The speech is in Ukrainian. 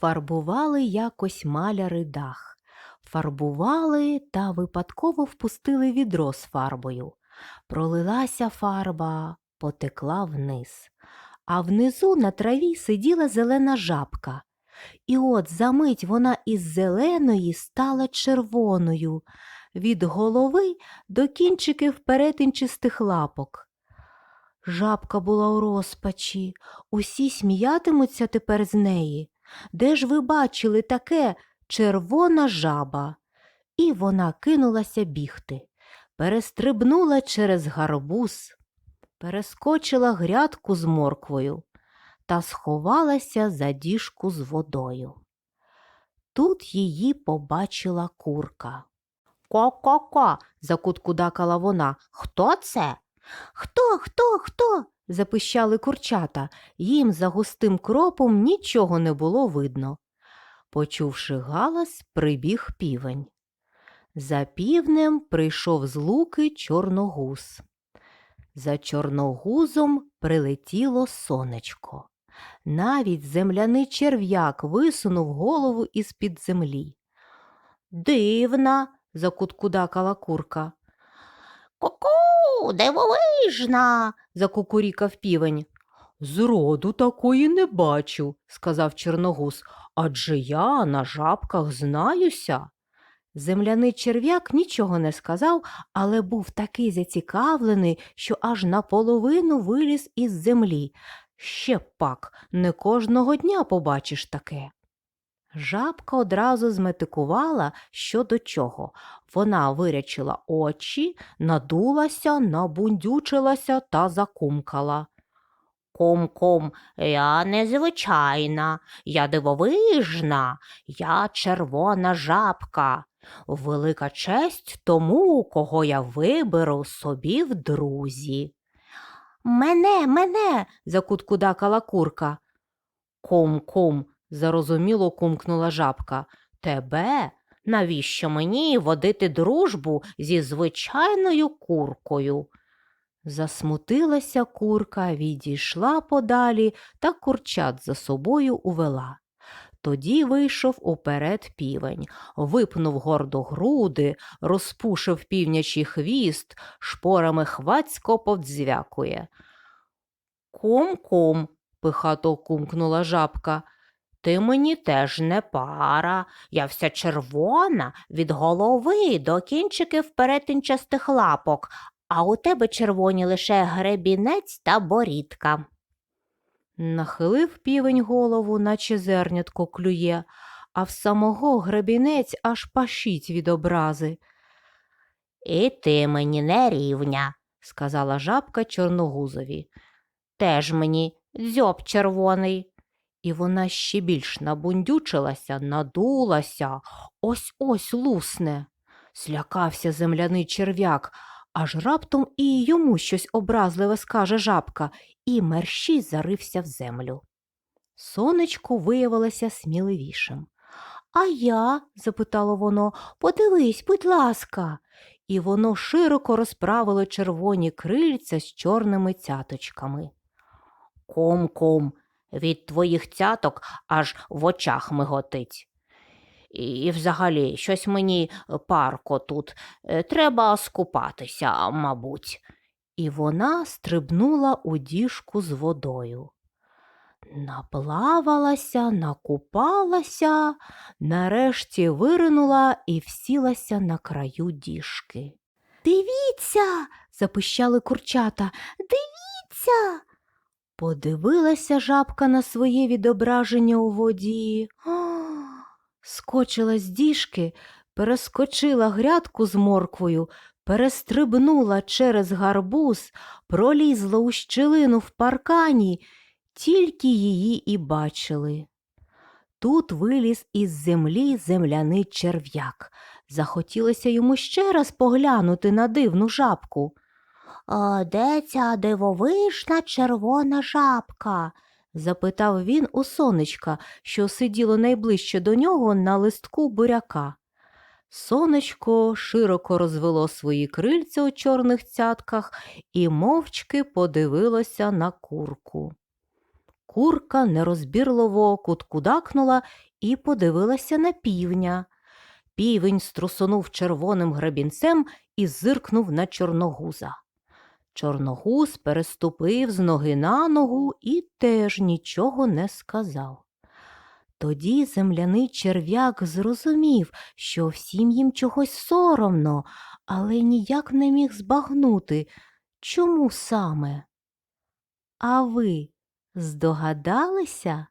Фарбували якось маляри дах. Фарбували та випадково впустили відро з фарбою. Пролилася фарба, потекла вниз. А внизу на траві сиділа зелена жабка. І от за мить вона із зеленої стала червоною, від голови до кінчиків перетинчистих лапок. Жабка була у розпачі, усі сміятимуться тепер з неї. Де ж ви бачили таке червона жаба? І вона кинулася бігти, перестрибнула через гарбуз, перескочила грядку з морквою та сховалася за діжку з водою. Тут її побачила курка. Ко-ко-ко, закуткудакала вона. Хто це? Хто, хто, хто? запищали курчата. Їм за густим кропом нічого не було видно. Почувши галас, прибіг півень. За півнем прийшов з луки чорногуз. За чорногузом прилетіло сонечко. Навіть земляний черв'як висунув голову із-під землі. Дивна, закуткудакала курка. Ку-ку, дивовижна, закукурікав півень. Зроду такої не бачу, сказав чорногуз, адже я на жабках знаюся. Земляний черв'як нічого не сказав, але був такий зацікавлений, що аж наполовину виліз із землі. Ще пак, не кожного дня побачиш таке. Жабка одразу зметикувала, що до чого. Вона вирячила очі, надулася, набундючилася та закумкала. Кум-кум, я незвичайна, я дивовижна, я червона жабка. Велика честь тому, кого я виберу собі в друзі. Мене, мене, закуткудакала курка. Кум-кум, зарозуміло кумкнула жабка. Тебе? Навіщо мені водити дружбу зі звичайною куркою? Засмутилася курка, відійшла подалі та курчат за собою увела. Тоді вийшов уперед півень, випнув гордо груди, розпушив півнячий хвіст, шпорами хвацько повдзвякує. Кум-кум, пихато кумкнула жабка. Ти мені теж не пара, я вся червона від голови до кінчиків перетинчастих лапок, а у тебе червоні лише гребінець та борідка. Нахилив півень голову, наче зернятко клює, а в самого гребінець аж пашіть від образи. І ти мені не рівня, сказала жабка чорногузові. Теж мені дзьоб червоний. І вона ще більш набундючилася, надулася, ось ось лусне. Слякався земляний черв'як, аж раптом і йому щось образливе скаже жабка, і мерщій зарився в землю. Сонечко виявилося сміливішим. А я? запитало воно, подивись, будь ласка. І воно широко розправило червоні крильця з чорними цяточками. Ком-ком, від твоїх цяток аж в очах миготить. І взагалі, щось мені парко тут. Е, Треба скупатися, мабуть. І вона стрибнула у діжку з водою. Наплавалася, накупалася, нарешті виринула і всілася на краю діжки. Дивіться, запищали курчата. Дивіться. Подивилася жабка на своє відображення у воді. Скочила з діжки, перескочила грядку з морквою, перестрибнула через гарбуз, пролізла у щілину в паркані, тільки її і бачили. Тут виліз із землі земляний черв'як. Захотілося йому ще раз поглянути на дивну жабку. «А де ця дивовижна червона жабка? запитав він у сонечка, що сиділо найближче до нього на листку буряка. Сонечко широко розвело свої крильця у чорних цятках і мовчки подивилося на курку. Курка нерозбірливо куткудакнула і подивилася на півня. Півень струсунув червоним гребінцем і зиркнув на чорногуза. Чорногуз переступив з ноги на ногу і теж нічого не сказав. Тоді земляний черв'як зрозумів, що всім їм чогось соромно, але ніяк не міг збагнути, чому саме. А ви здогадалися?